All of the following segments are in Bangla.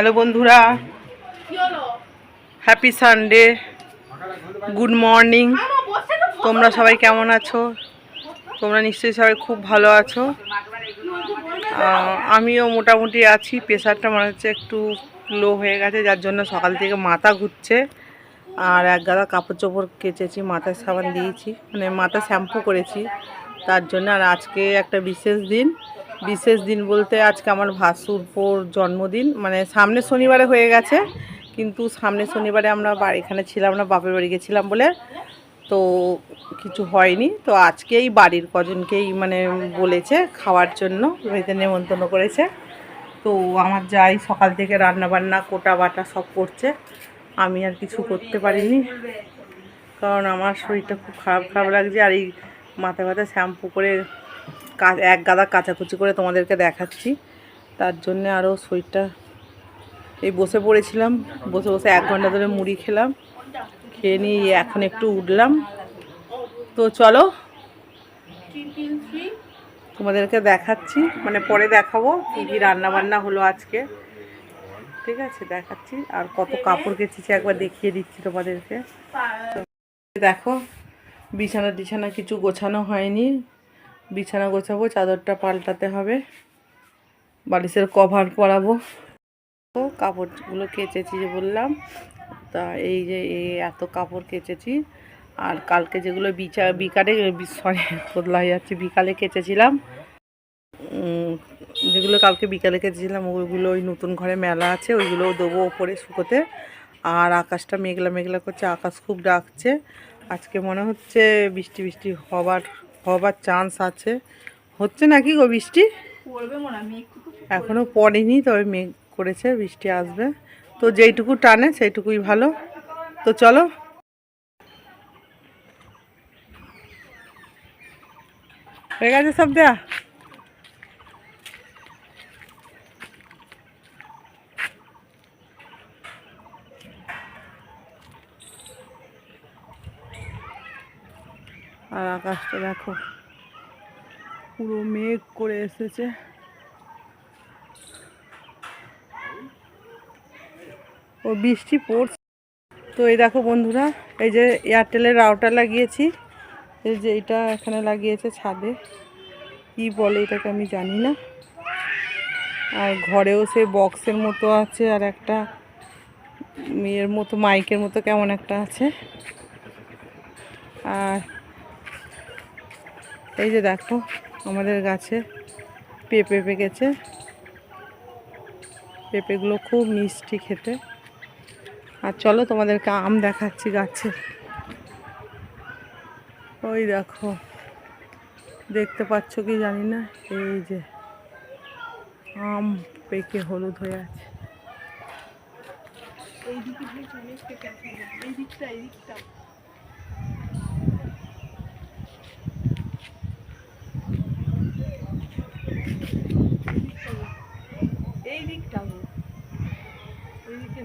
হ্যালো বন্ধুরা। হ্যাপি সানডে গুড মর্নিং তোমরা সবাই কেমন আছো? তোমরা নিশ্চয়ই সবাই খুব ভালো আছো। আমিও মোটামুটি আছি। প্রেশারটা মনে হচ্ছে একটু লো হয়ে গেছে, যার জন্য সকাল থেকে মাথা ঘুরছে। আর এক গাদা কাপড় চোপড় কেচেছি, মাথায় সাবান দিয়েছি। মানে মাথা শ্যাম্পু করেছি। তার জন্য আর আজকে একটা বিশেষ দিন। বিশেষ দিন বলতে আজকে আমার ভাসুরপোর জন্মদিন। মানে সামনে শনিবারে হয়ে গেছে, কিন্তু সামনে শনিবারে আমরা বাড়ি এখানে ছিলাম না, বাপের বাড়ি গেছিলাম বলে তো কিছু হয়নি। তো আজকেই বাড়ির কজনকেই মানে বলেছে খাওয়ার জন্য বাড়িতে নেমন্তন্ন করেছে। তো আমার যাই সকাল থেকে রান্না বান্না কোটা বাটা সব করছে। আমি আর কিছু করতে পারিনি, কারণ আমার শরীরটা খুব খারাপ খারাপ লাগছে। আর এই মাথা ব্যথা শ্যাম্পু করে এক গাদা কাচাকুচি করে তোমাদেরকে দেখাচ্ছি। তার জন্য আরও শরীরটা এই বসে পড়েছিলাম, বসে বসে এক ঘণ্টা ধরে মুড়ি খেলাম, খেয়ে নিয়ে এখন একটু উঠলাম। তো চলো, তোমাদেরকে দেখাচ্ছি মানে পরে দেখাবো কী কী রান্না বান্না হলো আজকে। ঠিক আছে, দেখাচ্ছি, আর কত কাপড় কেচেছি একবার দেখিয়ে দিচ্ছি তোমাদেরকে। দেখো, বিছানা টিছানা কিছু গোছানো হয়নি। বিছানা গোছাবো, চাদরটা পাল্টাতে হবে, বালিশের কভার পরাবো। তো কাপড়গুলো কেচেছি যে বললাম, তা এই যে এই এত কাপড় কেচেছি, আর কালকে যেগুলো বিচা বিকালে, সরি বদলা যাচ্ছে, বিকালে কেচেছিলাম। যেগুলো কালকে বিকালে কেচেছিলাম ওইগুলো ওই নতুন ঘরে মেলা আছে, ওইগুলো দেবো ওপরে শুকোতে। আর আকাশটা মেঘলা মেঘলা করছে, আকাশ খুব ডাকছে। আজকে মনে হচ্ছে বৃষ্টি বৃষ্টি হবার হবার চান্স আছে। হচ্ছে নাকি গো বৃষ্টি? এখনও পড়েনি তবে মেঘ করেছে বৃষ্টি আসবে। তো যেইটুকু টানে সেইটুকুই ভালো। তো চলো। হয়ে গেছে সব দেয়া আর আকাশটা দেখো। পুরো মেঘ করে এসেছে। ও বৃষ্টি পড়ছে। তো এই দেখো বন্ধুরা, এই যে এয়ারটেলের রাউটার লাগিয়েছি। এই যে এটা এখানে লাগিয়েছে ছাদে। কি বলে এটাকে আমি জানি না। আর ঘরেও সে বক্সের মতো আছে আর একটা মেয়ের মতো, মাইকের মতো কেমন একটা আছে। আর এই যে দেখো, আমাদের গাছে পেঁপে পেকেছে। পেঁপেগুলো খুব মিষ্টি খেতে। আর চলো তোমাদেরকে আম দেখাচ্ছি গাছে। ওই দেখো, দেখতে পাচ্ছ কি জানি না? এই যে আম পেকে হলুদ হয়ে আছে। এই দিকটা এই দিকটা। এই দিকটা এই দিকে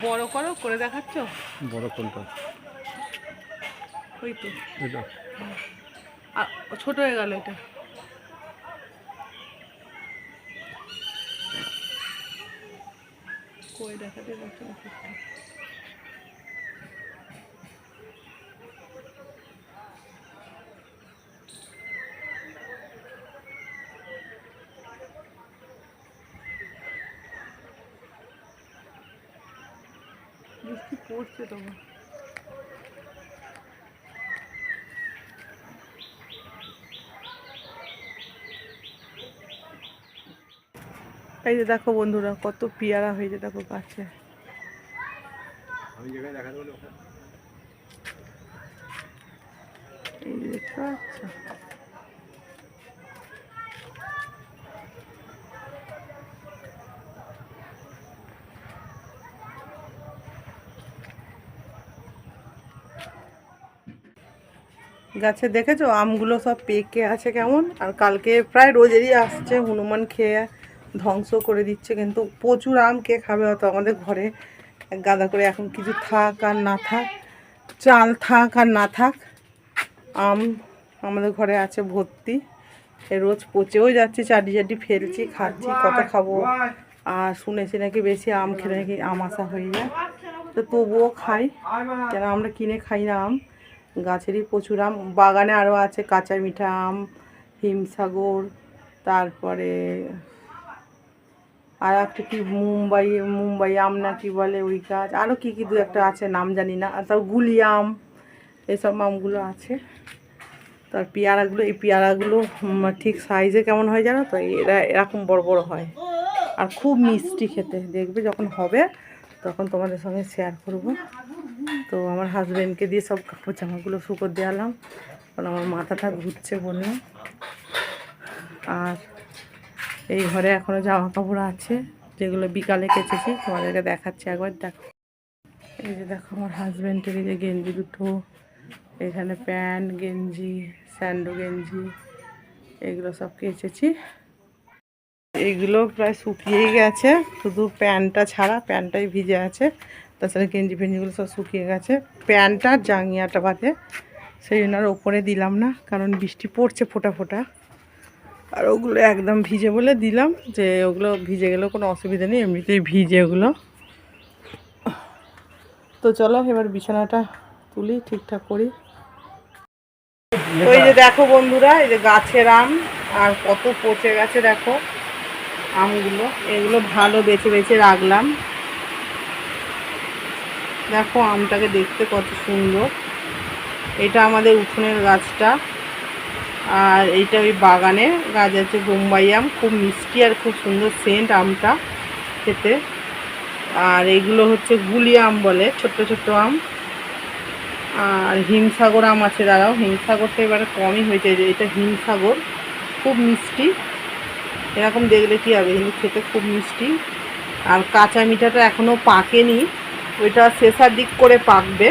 বড় করো করে দেখাচ্ছ? বড় কোনটা? ওই তো। এটা ছোট হয়ে গেল এটা। কই দেখাতে পারছ না। পড়ছে তোমার এই যে দেখো বন্ধুরা কত পেয়ারা হয়েছে দেখো গাছে। এই দেখতে পাচ্ছ গাছে দেখেছ? আমগুলো সব পেকে আছে কেমন? আর কালকে প্রায় রোজেরই আসছে, হনুমান খেয়ে ধ্বংস করে দিচ্ছে, কিন্তু প্রচুর আম কে খাবে হয়তো আমাদের ঘরে? গাদা করে এখন কিছু থাক আর না থাক, চাল থাক আর না থাক, আম আমাদের ঘরে আছে ভর্তি। রোজ পচেও যাচ্ছে, চাটি চাটি ফেলছি, খাচ্ছি, কত খাব? আর শুনেছি নাকি বেশি আম খেলে নাকি আমাশা হয়ে যায়। তো তবুও খাই, কেন আমরা কিনে খাই না আম? গাছেরই প্রচুর আম, বাগানে আরও আছে কাঁচা মিঠা আম, হিমসাগর, তারপরে আর একটা কি মুম্বাই মুম্বাই আম না কি বলে ওই গাছ আরও কী কী দু একটা আছে নাম জানি না, আর তার গুলি আম, এসব আমগুলো আছে। তার পেয়ারাগুলো, এই পেয়ারাগুলো ঠিক সাইজে কেমন হয় জানো তো? এরা এরকম বড় বড় হয়। আর খুব মিষ্টি খেতে, দেখবে যখন হবে, তখন তোমাদের সঙ্গে শেয়ার করব। তো আমার হাজব্যান্ডকে দিয়ে সব কাপড় জামাগুলো শুকো দেওয়ালাম কারণ আমার মাথাটা ঘুরছে বললাম আর এই ঘরে এখনও জামা কাপড় আছে, যেগুলো বিকালে কেচেছি, তোমাদেরকে দেখাচ্ছি একবার। দেখো। এই যে দেখো আমার হাজব্যান্ডের এই যে গেঞ্জি দুটো, এখানে প্যান্ট গেঞ্জি, স্যান্ডো গেঞ্জি, এগুলো সব কেচেছি। এইগুলো প্রায় শুকিয়েই গেছে, শুধু প্যান্টটা ছাড়া, প্যান্টটাই ভিজে আছে। তাছাড়া গেঞ্জি ফেঞ্জিগুলো সব শুকিয়ে গেছে। প্যান্টটা আর জাঙ্গিয়াটা বাদে সেই জন্য আর ওপরে দিলাম না, কারণ বৃষ্টি পড়ছে ফোটা ফোটা। আর ওগুলো একদম ভিজে বলে দিলাম যে ওগুলো ভিজে গেলেও কোনো অসুবিধা নেই, এমনিতেই ভিজে ওগুলো। তো চলো এবার বিছানাটা তুলি, ঠিকঠাক করি। ওই যে দেখো বন্ধুরা, এই যে গাছের আম, আর কত পচে গেছে দেখো। আমগুলো, এগুলো ভালো বেছে বেছে রাখলাম। দেখো আমটাকে দেখতে কত সুন্দর। এটা আমাদের উঠোনের গাছটা। আর এইটা ওই বাগানে গাছ আছে, বোম্বাই আম। খুব মিষ্টি আর খুব সুন্দর সেন্ট আমটা খেতে। আর এগুলো হচ্ছে গুলি আম বলে, ছোট্ট ছোট্ট আম। আর হিমসাগর আম আছে, দাঁড়াও। হিমসাগরটা এবারে কমই হয়েছে যে এটা হিমসাগর। খুব মিষ্টি। এরকম দেখলে কী হবে? কিন্তু খেতে খুব মিষ্টি। আর কাঁচা মিঠাটা এখনও পাকেনি। ওইটা শেষার দিক করে পাকবে।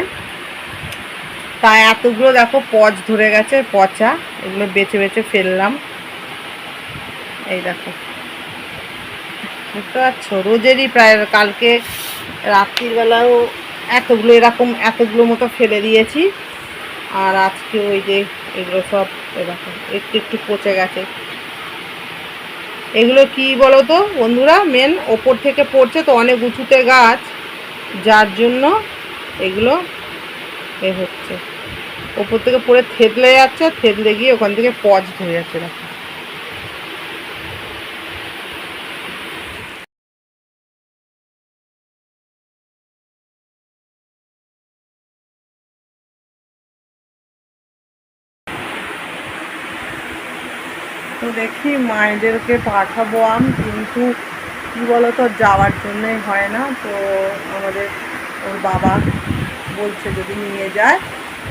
তা এতগুলো দেখো পচ ধরে গেছে, পচা। এগুলো বেছে বেছে ফেললাম। এই দেখো। বুঝতে পারছ রোজেরই প্রায় কালকে রাত্রিবেলাও এতগুলো, এরকম এতগুলো মতো ফেলে দিয়েছি। আর আজকে ওই যে এগুলো সব এরকম একটু একটু পচে গেছে। এগুলো কি বলো তো বন্ধুরা? মেন ওপর থেকে পড়ছে তো অনেক উঁচুতে গাছ। যার জন্য এগুলো এ হচ্ছে। ওপর থেকে পড়ে থেতলে যাচ্ছে, থেতলে গিয়ে ওখান থেকে পজ ধরে যাচ্ছে, দেখো। তো দেখি মায়েদেরকে পাঠাবো আম, কিন্তু কী বলতো যাওয়ার জন্যই হয় না। তো আমাদের ওর বাবা বলছে যদি নিয়ে যায়,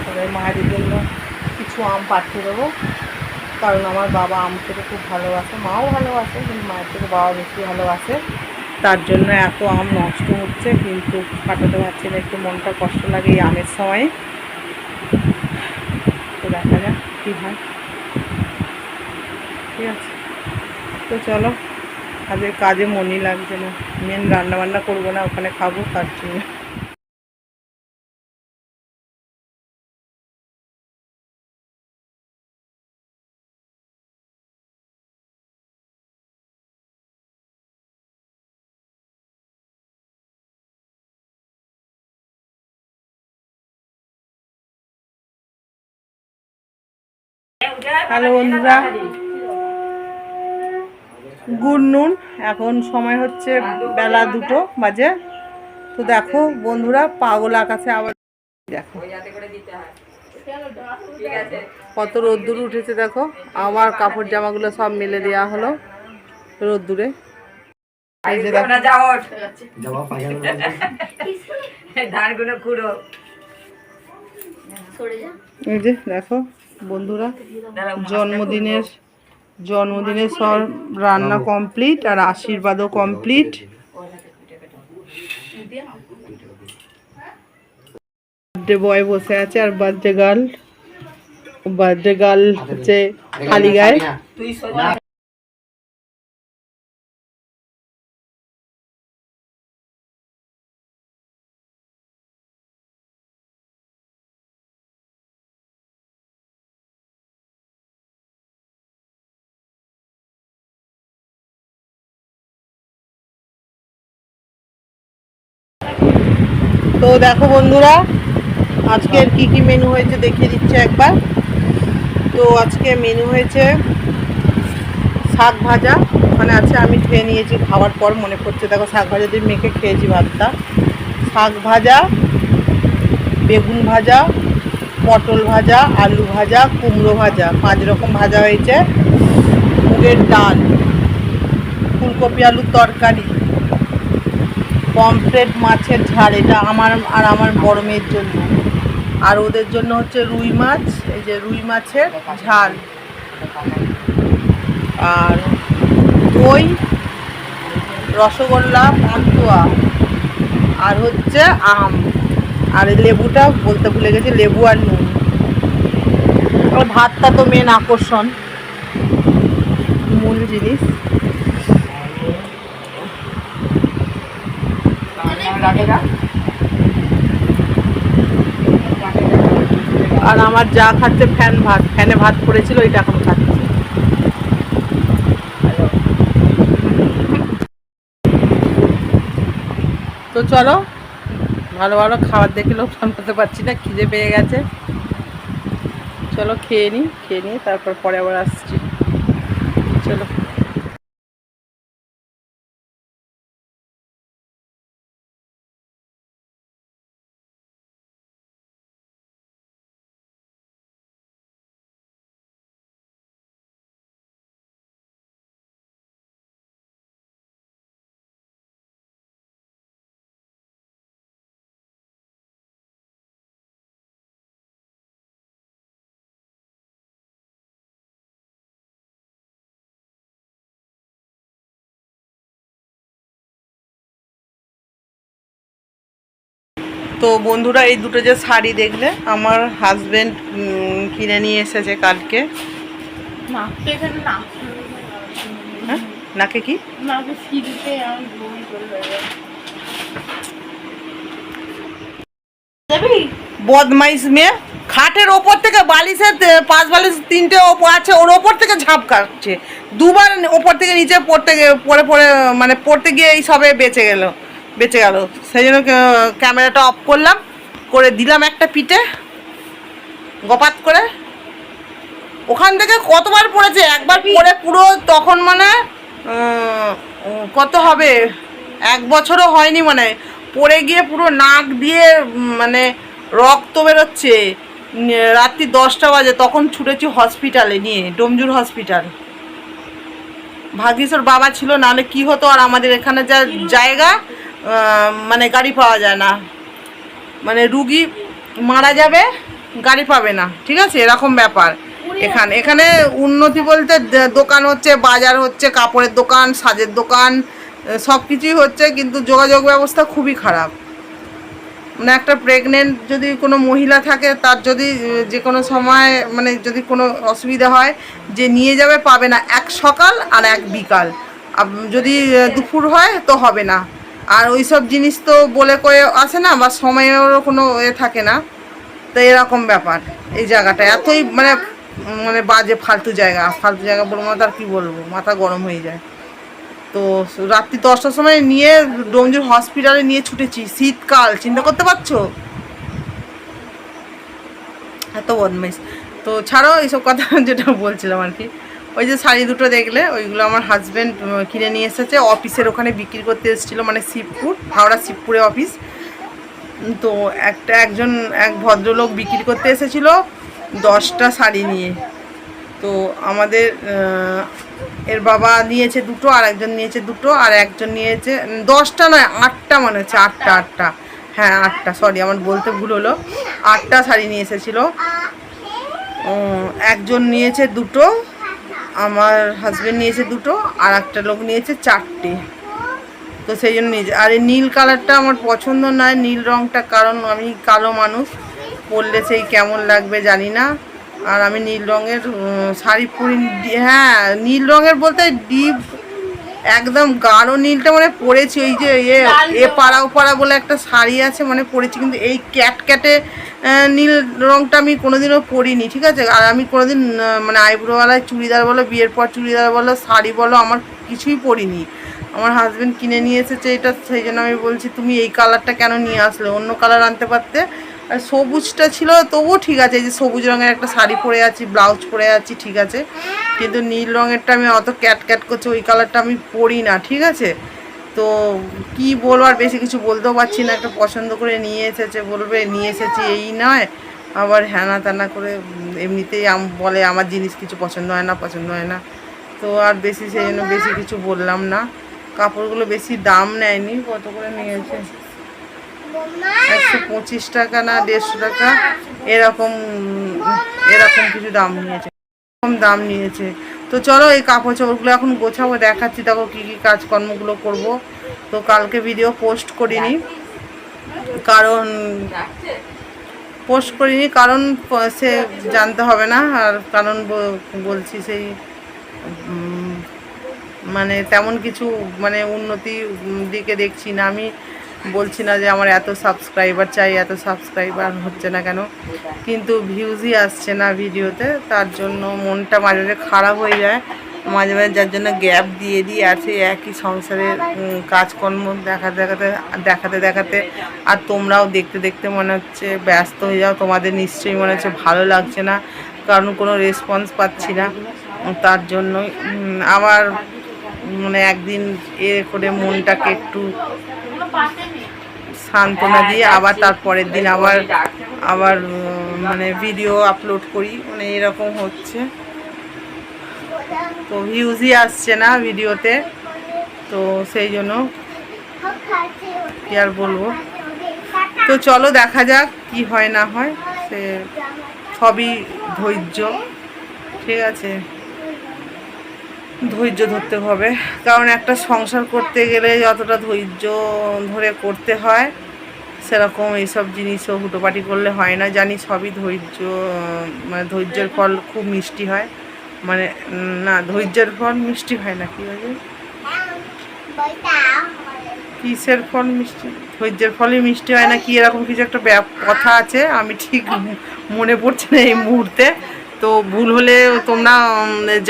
তাহলে মায়ের জন্য কিছু আম পাঠিয়ে দেবো। কারণ আমার বাবা আম খেতে খুব ভালোবাসে, মাও ভালোবাসে, কিন্তু মায়ের থেকে বাবা বেশি ভালোবাসে। তার জন্য এত আম নষ্ট হচ্ছে, কিন্তু পাঠাতে পারছি না, একটু মনটা কষ্ট লাগে এই আমের সময়। তো দেখা যাক কী হয়। ঠিক আছে। তো চলো। আজকে কাজে মনই লাগছে না। মেন রান্না বান্না করব না ওখানে খাব তার জন্য। হ্যালো বন্ধুরা। গুড নুন। এখন সময় হচ্ছে বেলা দুটো বাজে। তো দেখো বন্ধুরা পাগল আকাশে আবার দেখো। কত রোদ্দুর উঠেছে দেখো। আবার কাপড় জামাগুলো সব মেলে দেওয়া হলো রোদ্দুরে। দেখো বন্ধুরা জন্মদিনের জন্মদিনের সব রান্না কমপ্লিট আর আশীর্বাদও কমপ্লিট বার্থডে বয় বসে আছে আর বার্থডে গার্ল বার্থডে গার্ল হচ্ছে খালি গায়ে। তো দেখো বন্ধুরা, আজকের কি কি মেনু হয়েছে দেখিয়ে দিচ্ছে একবার। তো আজকে মেনু হয়েছে শাক ভাজা, ওখানে আছে আমি খেয়ে নিয়েছি খাওয়ার পর, মনে পড়ছে দেখো শাক ভাজা দিয়ে মেখে খেয়েছি ভাতটা। শাক ভাজা, বেগুন ভাজা, পটল ভাজা, আলু ভাজা, কুমড়ো ভাজা, পাঁচ রকম ভাজা হয়েছে। মুগের ডাল, ফুলকপি আলুর তরকারি। পমফ্রেট মাছের ঝাল, এটা আমার আর আমার বড় মেয়ের জন্য। আর ওদের জন্য হচ্ছে রুই মাছ, এই যে রুই মাছের ঝাল। আর দই, রসগোল্লা, পান্তুয়া, আর হচ্ছে আম। আর লেবুটা বলতে ভুলে গেছি, লেবু আর নুন। ভাতটা তো মেন আকর্ষণ। মূল জিনিস। আর আমার যা খাচ্ছে ফ্যান ভাত, ফ্যানে ভাত পড়েছিল, ওইটা এখন খাচ্ছে। তো চলো, ভালো ভালো খাবার দেখে লোক সামলাতে পারছি না, খিদে পেয়ে গেছে। চলো খেয়ে নিই খেয়ে নিয়ে তারপর পরে আবার আসছি। চলো। তো বন্ধুরা এই দুটো যে শাড়ি দেখলে আমার হাজবেন্ড কিনে নিয়ে এসেছে কালকে। নাক হ্যাঁ? নাকে কি? বদমাইশ মেয়ে। খাটের ওপর থেকে বালিশের পাঁচ বালিশ তিনটে ওপর আছে ওর ওপর থেকে ঝাঁপ কাটছে দুবার ওপর থেকে নিচে পড়তে পড়ে পড়ে মানে পড়তে গিয়ে এই সবে বেঁচে গেল। বেঁচে গেল। সেই জন্য ক্যামেরাটা অফ করলাম করে দিলাম একটা পিঠে গপাত করে। ওখান থেকে কতবার পড়েছে? একবার পড়ে পুরো তখন মানে কত হবে? এক বছরও হয়নি মানে। পড়ে গিয়ে পুরো নাক দিয়ে মানে রক্ত বেরোচ্ছে। রাত্রি দশটা বাজে তখন ছুটেছি হসপিটালে নিয়ে ডোমজুর হসপিটাল ভাগ্যিস ওর বাবা ছিল নাহলে কি হতো আর আমাদের এখানে যা জায়গা মানে গাড়ি পাওয়া যায় না। মানে রুগী মারা যাবে গাড়ি পাবে না। ঠিক আছে? এরকম ব্যাপার। এখানে এখানে উন্নতি বলতে দোকান হচ্ছে বাজার হচ্ছে কাপড়ের দোকান সাজের দোকান সব কিছুই হচ্ছে কিন্তু যোগাযোগ ব্যবস্থা খুবই খারাপ। মানে একটা প্রেগনেন্ট যদি কোনো মহিলা থাকে তার যদি যে কোনো সময় মানে যদি কোনো অসুবিধা হয় যে নিয়ে যাবে পাবে না। এক সকাল আর এক বিকাল। যদি দুপুর হয় তো হবে না। আর ওই সব জিনিস তো বলে কয়ে আসে না, বা সময়েরও কোনো এ থাকে না। তো এরকম ব্যাপার, এই জায়গাটা। এতই মানে মানে বাজে, ফালতু জায়গা। ফালতু জায়গা বলব না তার কী বলব? মাথা গরম হয়ে যায়। তো রাত্রি দশটার সময় নিয়ে ডোমজুর হসপিটালে নিয়ে ছুটেছি। শীতকাল, চিন্তা করতে পারছ? এত বদমাইশ। তো ছাড়াও এইসব কথা যেটা বলছিলাম আর কি। ওই যে শাড়ি দুটো দেখলে, ওইগুলো আমার হাজব্যান্ড কিনে নিয়ে এসেছে। অফিসের ওখানে বিক্রি করতে এসেছিল মানে শিবপুর, হাওড়া শিবপুরে অফিস তো একটা একজন, এক ভদ্রলোক বিক্রি করতে এসেছিল দশটা শাড়ি নিয়ে। তো আমাদের এর বাবা নিয়েছে দুটো, আর একজন নিয়েছে দুটো, আর একজন নিয়েছে দশটা নয়, আটটা মনে হচ্ছে, আটটা আটটা। হ্যাঁ আটটা সরি আমার বলতে ভুল হলো। আটটা শাড়ি নিয়ে এসেছিল। একজন নিয়েছে দুটো আমার হাজব্যান্ড নিয়েছে দুটো, আর একটা লোক নিয়েছে চারটে। তো সেই জন্য নিয়েছে। আর এই নীল কালারটা আমার পছন্দ নয়, নীল রঙটা কারণ আমি কালো মানুষ। পরলে সেই কেমন লাগবে জানি না। আর আমি নীল রঙের শাড়ি পরি হ্যাঁ নীল রঙের বলতে ডিপ একদম গাঢ় নীলটা মানে পরেছি ওই যে এ এ পাড়া ও পাড়া বলে একটা শাড়ি আছে মানে পরেছি কিন্তু এই ক্যাট ক্যাটে নীল রঙটা আমি কোনোদিনও পরিনি ঠিক আছে? আর আমি কোনোদিন মানে আইব্রোওয়ালায় চুড়িদার বলো বিয়ের পর চুড়িদার বলো শাড়ি বলো আমার কিছুই পরিনি। আমার হাজবেন্ড কিনে নিয়ে এসেছে এটা সেই জন্য আমি বলছি তুমি এই কালারটা কেন নিয়ে আসলে? অন্য কালার আনতে পারতে? সবুজটা ছিল, তবুও ঠিক আছে, এই যে সবুজ রঙের একটা শাড়ি পরে আছি, ব্লাউজ পরে আছি, ঠিক আছে। কিন্তু নীল রঙেরটা আমি অত ক্যাট ক্যাট করছে, ওই কালারটা আমি পরি না, ঠিক আছে? তো কি বলব, আর বেশি কিছু বলতেও পারছি না, একটা পছন্দ করে নিয়ে এসেছে, বলবে নিয়ে এসেছি, এই নয়। আবার হ্যানা ত্যানা করে এমনিতেই বলে, আমার জিনিস কিছু পছন্দ হয় না, পছন্দ হয় না। তো আর বেশি সেই জন্য বেশি কিছু বললাম না। কাপড়গুলো বেশি দাম নেয়নি, কত করে নিয়েছে? একশো পঁচিশ টাকা না দেড়শো টাকা, এরকম এরকম কিছু দাম নিয়েছে, এরকম দাম নিয়েছে। তো চলো এই কাপড় চোপড়গুলো এখন গোছাবো, দেখাচ্ছি দেখো কী কী কাজকর্মগুলো করব। তো কালকে ভিডিও পোস্ট করিনি, কারণ পোস্ট করিনি, কারণ সে জানতে হবে না, আর কারণ বলছি সেই মানে তেমন কিছু মানে উন্নতি দিকে দেখছি না। আমি বলছি না যে আমার এত সাবস্ক্রাইবার চাই, এত সাবস্ক্রাইবার হচ্ছে না কেন? কিন্তু ভিউজই আসছে না ভিডিওতে, তার জন্য মনটা মাঝে মাঝে খারাপ হয়ে যায়। মাঝে মাঝে যার জন্য গ্যাপ দিয়ে দিই, আর সেই একই সংসারের কাজকর্ম দেখাতে দেখাতে দেখাতে দেখাতে, আর তোমরাও দেখতে দেখতে মনে হচ্ছে ব্যস্ত হয়ে যাও। তোমাদের নিশ্চয়ই মনে হচ্ছে ভালো লাগছে না, কারণ কোনো রেসপন্স পাচ্ছি না। তার জন্য আবার মানে একদিন এ করে মনটাকে একটু সান্ত্বনা দিয়ে আবার তার পরের দিন আবার আবার মানে ভিডিও আপলোড করি। মানে এরকম হচ্ছে। তো ভিউজই আসছে না ভিডিওতে তো সেই জন্য কি আর বলব? তো চলো দেখা যাক কি হয় না হয়। সে সবই ধৈর্য। ঠিক আছে। ধৈর্য ধরতে হবে। কারণ একটা সংসার করতে গেলে যতটা ধৈর্য ধরে করতে হয়, সেরকম এইসব জিনিসও হুটোপাটি করলে হয় না। জানি সবই ধৈর্য মানে ধৈর্যের ফল খুব মিষ্টি হয়। মানে না, ধৈর্যের ফল মিষ্টি হয় না, কি বলে কিসের ফল মিষ্টি? ধৈর্যের ফলই মিষ্টি হয় না, কি এরকম কিছু একটা কথা আছে? আমি ঠিক মনে পড়ছে না এই মুহূর্তে। তো ভুল হলে তোমরা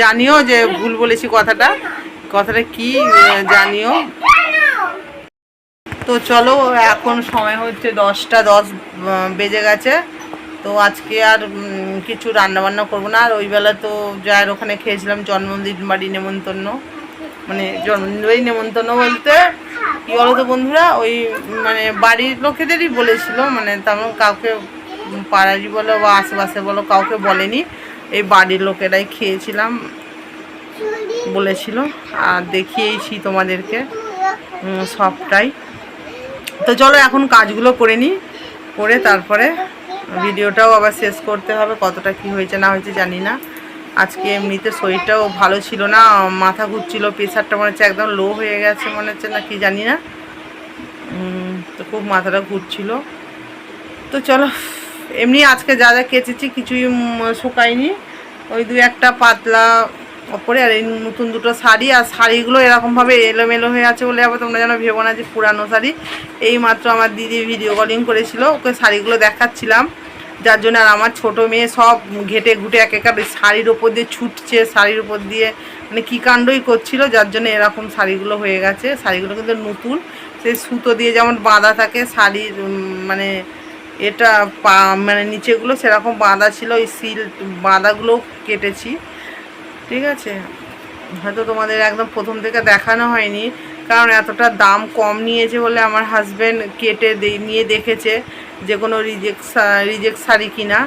জানিও যে ভুল বলেছি কথাটা। কথাটা কি জানিও। তো চলো, এখন সময় হচ্ছে দশটা দশ বেজে গেছে। তো আজকে আর কিছু রান্না বান্না করব না। আর ওই বেলা তো যার ওখানে খেয়েছিলাম জন্মদিন বাড়ি নেমন্তন্ন। মানে জন্মদিন বাড়ি নেমন্তন্ন বলতে, কী বলো তো বন্ধুরা? ওই মানে বাড়ির লোকেদেরই বলেছিল মানে তেমন কাউকে পাড়ারই বলো বা আশেপাশে বলো, কাউকে বলেনি। এই বাড়ির লোকেরাই খেয়েছিলাম বলেছিল। আর দেখিয়েছি তোমাদেরকে সবটাই। তো চলো এখন কাজগুলো করে নিই, করে তারপরে ভিডিওটাও আবার শেষ করতে হবে, কতটা কি হয়েছে না হয়েছে জানি না। আজকে এমনিতে শরীরটাও ভালো ছিল না, মাথা ঘুরছিল, প্রেশারটা মনে হচ্ছে একদম লো হয়ে গেছে মনে হচ্ছে না, কি জানি না। তো খুব মাথাটা ঘুরছিল। তো চলো। এমনি আজকে যা যা কেচেছি কিছুই শুকায়নি। ওই দু একটা পাতলা ওপরে আর এই নতুন দুটো শাড়ি, আর শাড়িগুলো এরকমভাবে এলোমেলো হয়ে আছে বলে আবার তোমরা যেন ভেবো না যে পুরানো শাড়ি। এই মাত্র আমার দিদি ভিডিও কলিং করেছিল, ওকে শাড়িগুলো দেখাচ্ছিলাম। যার জন্য আর আমার ছোটো মেয়ে সব ঘেটে ঘুটে এক একা শাড়ির ওপর দিয়ে ছুটছে, শাড়ির ওপর দিয়ে মানে কী কাণ্ডই করছিল, যার জন্য এরকম শাড়িগুলো হয়ে গেছে। শাড়িগুলো কিন্তু নতুন, সেই সুতো দিয়ে যেমন বাঁধা থাকে, শাড়ির মানে এটা পা মানে নিচেগুলো সেরকম বাঁধা ছিল, ওই সিল বাঁধাগুলোও কেটেছি। ঠিক আছে? হয়তো তোমাদের একদম প্রথম থেকে দেখানো হয়নি, কারণ এতটা দাম কম নিয়েছে বলে আমার হাজব্যান্ড কেটে নিয়ে দেখেছে যে কোনো রিজেক্ট রিজেক্ট শাড়ি কিনা।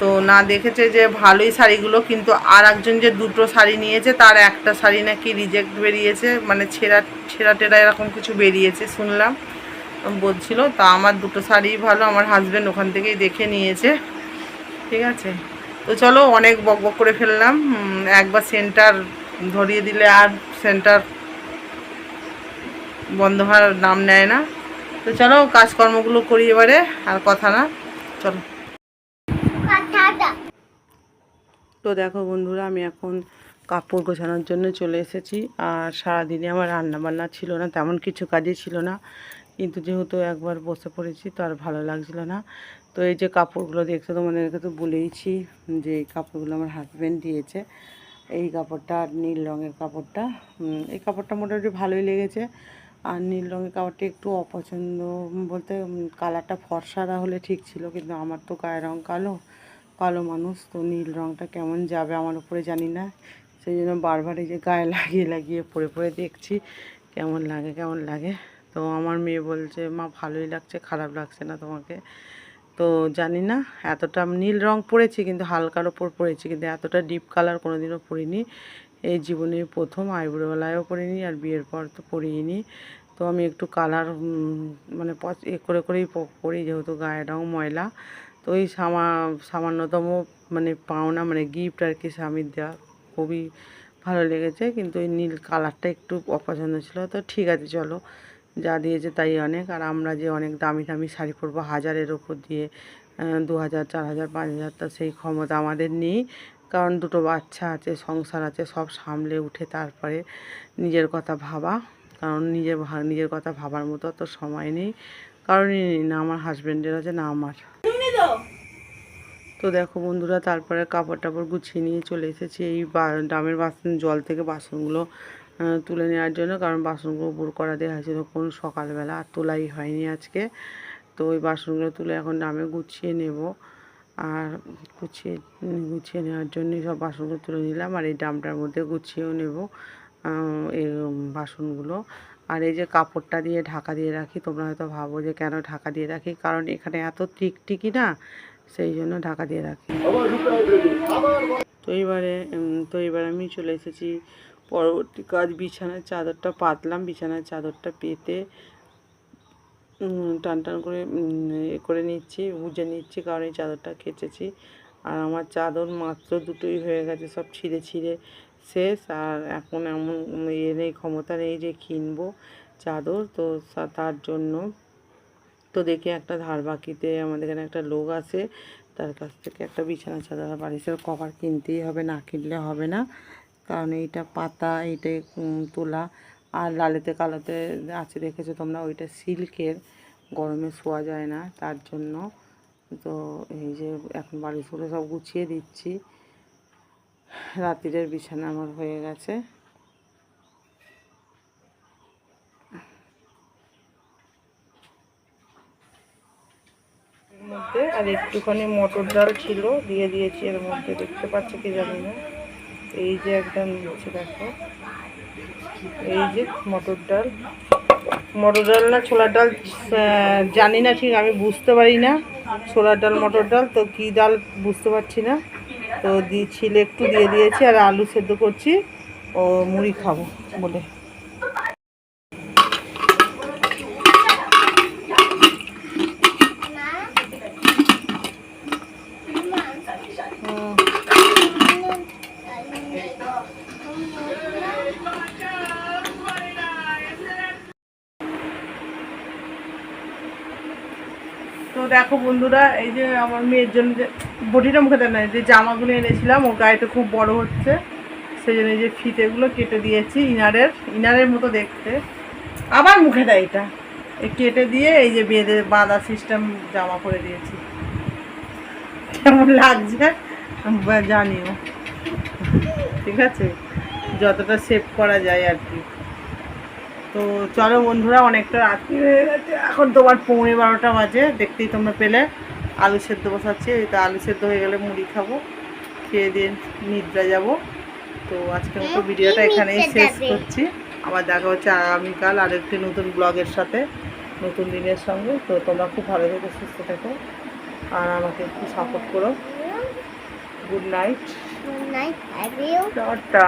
তো না দেখেছে যে ভালোই শাড়িগুলো, কিন্তু আর একজন যে দুটো শাড়ি নিয়েছে, তার একটা শাড়ি নাকি রিজেক্ট বেরিয়েছে মানে ছেঁড়া ছেঁড়া টেরা এরকম কিছু বেরিয়েছে, শুনলাম। বলছিল তা আমার দুটো শাড়ি ভালো আমার হাজব্যান্ড ওখান থেকেই দেখে নিয়েছে। ঠিক আছে? তো চলো অনেক বক বক করে ফেললাম। একবার সেন্টার ধরিয়ে দিলে আর সেন্টার বন্ধ হওয়ার নাম নেয় না। তো চলো কাজকর্মগুলো করি এবারে আর কথা না। চলো। তো দেখো বন্ধুরা আমি এখন কাপড় গোছানোর জন্য চলে এসেছি আর সারাদিনে আমার রান্না বান্না ছিল না তেমন কিছু কাজই ছিল না। কিন্তু যেহেতু একবার বসে পড়েছি, তো আর ভালো লাগছিল না। তো এই যে কাপড়গুলো দেখছ, তোমাদেরকে তো বলেইছি যে এই কাপড়গুলো আমার হাজব্যান্ড দিয়েছে। এই কাপড়টা আর নীল রঙের কাপড়টা এই কাপড়টা মোটামুটি ভালোই লেগেছে। আর নীল রঙের কাপড়টা একটু অপছন্দ বলতে কালারটা ফর্সাটা হলে ঠিক ছিল, কিন্তু আমার তো গায়ের রঙ কালো কালো মানুষ, তো নীল রঙটা কেমন যাবে আমার উপরে জানি না। সেই জন্য বারবার এই যে গায়ে লাগিয়ে লাগিয়ে পরে পরে দেখছি, কেমন লাগে কেমন লাগে। তো আমার মেয়ে বলছে, মা, ভালোই লাগছে, খারাপ লাগছে না তোমাকে। তো জানি না, এতটা নীল রং পরেছি কিন্তু হালকার ওপর পরেছি কিন্তু এতটা ডিপ কালার কোনোদিনও পরিনি এই জীবনে প্রথম আইব্রোবেলায়ও পরিনি আর বিয়ের পর তো পরিনি তো আমি একটু কালার মানে এ করে করেই পরি, যেহেতু গায়ের রং ময়লা। তো ওই সামা, সামান্যতম মানে পাওনা মানে গিফট আর কি স্বামীর দেওয়া খুবই ভালো লেগেছে। কিন্তু ওই নীল কালারটা একটু অপছন্দ ছিল। তো ঠিক আছে, চলো। যা দিয়েছে তাই অনেক। আর আমরা যে অনেক দামি দামি শাড়ি পরবো, হাজারের ওপর দিয়ে দু হাজার, চার হাজার, পাঁচ হাজার, তা সেই ক্ষমতা আমাদের নেই। কারণ দুটো বাচ্চা আছে, সংসার আছে, সব সামলে উঠে তারপরে নিজের কথা ভাবা। কারণ নিজের নিজের কথা ভাবার মতো তো সময় নেই। কারণই নেই, না আমার হাজব্যান্ডের আছে, না আমার। তো দেখো বন্ধুরা, তারপরে কাপড় টাপড় গুছিয়ে নিয়ে চলে এসেছি। এই ডামের বাসন, জল থেকে বাসনগুলো তুলে নেওয়ার জন্য কারণ বাসনগুলো উপর করা দেওয়া হয়েছিল কোন সকালবেলা আর তোলাই হয়নি আজকে। তো ওই বাসনগুলো তুলে এখন ডামে গুছিয়ে নেব। আর গুছিয়ে গুছিয়ে নেওয়ার জন্যই সব বাসনগুলো তুলে নিলাম আর এই ড্রামটার মধ্যে গুছিয়েও নেব এই বাসনগুলো। আর এই যে কাপড়টা দিয়ে ঢাকা দিয়ে রাখি তোমরা হয়তো ভাবো যে কেন ঢাকা দিয়ে রাখি কারণ এখানে এত টিকটিকি না সেই জন্য ঢাকা দিয়ে রাখি। তো এইবারে উম, তো এবার আমি চলে এসেছি পরবর্তী কাজ, বিছানার চাদরটা পাতলাম, বিছানার চাদরটা পেতে টান টান করে এ করে নিচ্ছি বুঝে নিচ্ছি, কারণ এই চাদরটা কেচেছি। আর আমার চাদর মাত্র দুটোই হয়ে গেছে, সব ছিঁড়ে ছিঁড়ে শেষ। আর এখন এমন ইয়ে নেই, ক্ষমতা নেই যে কিনবো চাদর, তো তার জন্য। তো দেখি একটা ধার বাকিতে, আমাদের এখানে একটা লোক আছে, তার কাছ থেকে একটা বিছানা চাদর বালিশের কভার কিনতেই হবে, না কিনলে হবে না। কারণ এইটা পাতা, এইটা তোলা আর লালেতে কালোতে আছে দেখেছ তোমরা, ওইটা সিল্কের, গরমে শোয়া যায় না, তার জন্য তো এই যে এখন বালিশগুলো সব গুছিয়ে দিচ্ছি। রাত্রিরের বিছানা আমার হয়ে গেছে। আর একটুখানি মটর ডাল ছিল, দিয়ে দিয়েছি এর মধ্যে, দেখতে পাচ্ছ কি জানি না। এই যে একদম নিচ্ছে দেখো। এই যে মটর ডাল। মটর ডাল না ছোলার ডাল জানি না ঠিক, আমি বুঝতে পারি না। ছোলার ডাল, মটর ডাল, তো কি ডাল বুঝতে পারছি না। তো দিয়ে ছিলে একটু দিয়ে দিয়েছি, আর আলু সেদ্ধ করছি। ও মুড়ি খাব বলে হুম। তো দেখো বন্ধুরা, এই যে আমার মেয়ের জন্য যে বটিটা মুখে দেয় না যে জামাগুলো এনেছিলাম ও গায়েটা খুব বড় হচ্ছে সেই জন্য এই যে ফিতেগুলো কেটে দিয়েছি ইনারের ইনারের মতো দেখতে। আবার মুখে দেয় এটা। কেটে দিয়ে এই যে বেঁধে বাঁধা সিস্টেম জামা করে দিয়েছি। কেমন লাগছে? জানিও। ঠিক আছে? যতটা সেভ করা যায় আর কি। তো চলো বন্ধুরা অনেকটা রাত্রি হয়ে গেছে। এখন তোমার পৌনে বারোটা বাজে দেখতেই তোমরা পেলে। আলু সেদ্ধ বসাচ্ছি এই তো আলু সেদ্ধ হয়ে গেলে মুড়ি খাব। খেয়ে দিয়ে নিদ্রা যাব। তো আজকের মতো ভিডিওটা এখানেই শেষ করছি। আবার দেখা হচ্ছে আগামীকাল আরেকটি নতুন ব্লগের সাথে নতুন দিনের সঙ্গে। তো তোমরা খুব ভালো থেকো সুস্থ থেকো। আর আমাকে একটু সাপোর্ট করো। Good night night, I tata